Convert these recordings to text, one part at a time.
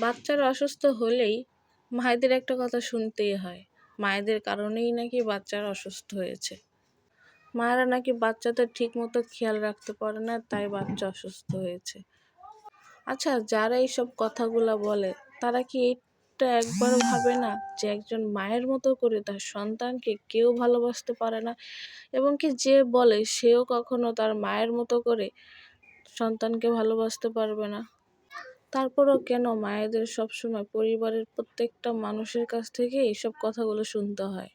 বাচ্চারা অসুস্থ হলেই মায়েদের একটা কথা শুনতেই হয়। মায়েদের কারণেই নাকি বাচ্চারা অসুস্থ হয়েছে। মায়েরা নাকি বাচ্চাদের ঠিক মতো খেয়াল রাখতে পারে না, তাই বাচ্চা অসুস্থ হয়েছে। আচ্ছা যারা এইসব কথাগুলো বলে, তারা কি এটা একবারও ভাবে না যে একজন মায়ের মতো করে তার সন্তানকে কেউ ভালোবাসতে পারে না? এবং কি যে বলে, সেও কখনো তার মায়ের মতো করে সন্তানকে ভালোবাসতে পারবে না? তারপরও কেন মায়েদের সবসময় পরিবারের প্রত্যেকটা মানুষের কাছ থেকে এইসব কথাগুলো শুনতে হয়?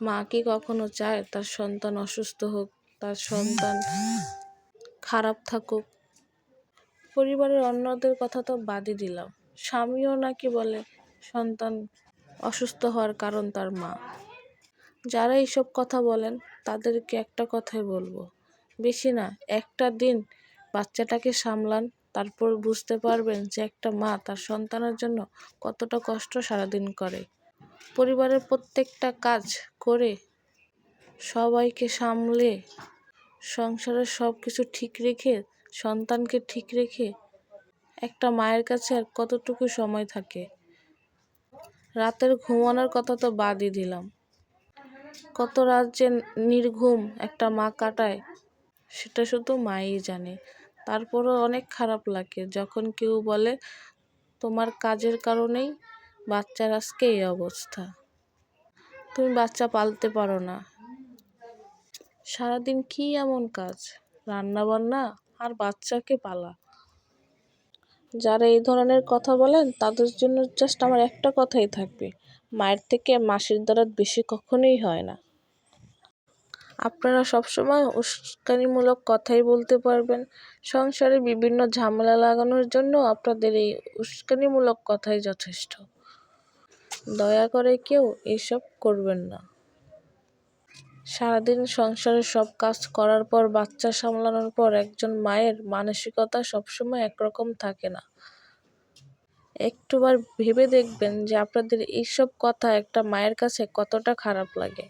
মা কি কখনো চায় তার সন্তান অসুস্থ হোক, তার সন্তান খারাপ থাকুক? পরিবারের অন্যদের কথা তো বাদই দিলাম। স্বামীও নাকি বলে সন্তান অসুস্থ হওয়ার কারণ তার মা। যারা এইসব কথা বলেন, তাদেরকে একটা কথাই বলব, বেশি না, একটা দিন বাচ্চাটাকে সামলান তারপর বুঝতে পারবেন যে একটা মা তার সন্তানের জন্য কতটা কষ্ট সারাদিন করে। পরিবারের প্রত্যেকটা কাজ করে সবাইকে সামলে সংসারের সব কিছু ঠিক রেখে, সন্তানকে ঠিক রেখে একটা মায়ের কাছে আর কতটুকু সময় থাকে। রাতের ঘুমানোর কথা তো বাদই দিলাম। কত রাত যে নির্ঘুম একটা মা কাটায়, সেটা শুধু মাই জানে। তারপরও অনেক খারাপ লাগে। যখন কেউ বলে, তোমার কাজের কারণেই বাচ্চার আজকে এই অবস্থা। তুমি বাচ্চা পালতে পারো না। সারাদিন কি এমন কাজ? রান্না বান্না আর বাচ্চাকে পালা। যারা এই ধরনের কথা বলেন, তাদের জন্য জাস্ট আমার একটা কথাই থাকবে। মায়ের থেকে মাসির দ্বারা বেশি কখনোই হয় না। আপনারা সবসময় উস্কানিমূলক কথাই বলতে পারবেন। সংসারে বিভিন্ন ঝামেলা লাগানোর জন্য আপনাদের এই উস্কানিমূলক কথাই যথেষ্ট। দয়া করে কেউ এসব করবেন না। সারাদিন সংসারের সব কাজ করার পর, বাচ্চা সামলানোর পর একজন মায়ের মানসিকতা সবসময় একরকম থাকে না। একটুবার ভেবে দেখবেন যে আপনাদের এইসব কথা একটা মায়ের কাছে কতটা খারাপ লাগে।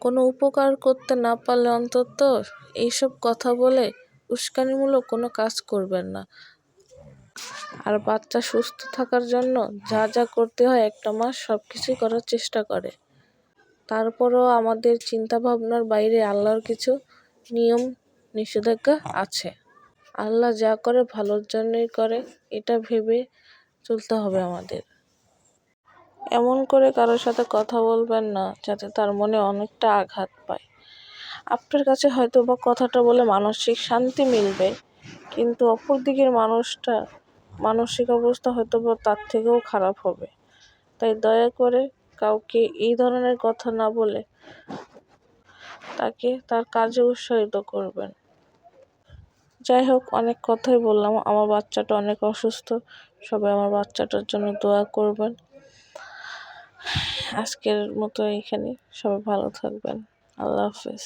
কোনো উপকার করতে না পারলে অন্তত এইসব কথা বলে উস্কানিমূলক কোনো কাজ করবেন না। আর বাচ্চা সুস্থ থাকার জন্য যা যা করতে হয় একটা মাস সব কিছুই করার চেষ্টা করে। তারপরও আমাদের চিন্তা ভাবনার বাইরে আল্লাহর কিছু নিয়ম, নিষেধাজ্ঞা আছে। আল্লাহ যা করে ভালোর জন্যই করে, এটা ভেবে চলতে হবে আমাদের। এমন করে কারোর সাথে কথা বলবেন না, যাতে তার মনে অনেকটা আঘাত পায়। আপনার কাছে হয়তো বা কথাটা বলে মানসিক শান্তি মিলবে, কিন্তু অপর দিকের মানুষটা, মানসিক অবস্থা হয়তো বা তার থেকেও খারাপ হবে। তাই দয়া করে কাউকে এই ধরনের কথা না বলে তাকে তার কাজে উৎসাহিত করবেন। যাই হোক, অনেক কথাই বললাম। আমার বাচ্চাটা অনেক অসুস্থ। সবাই আমার বাচ্চাটার জন্য দোয়া করবেন। আজকের মতো এইখানে সবাই ভালো থাকবেন। আল্লাহ হাফেজ।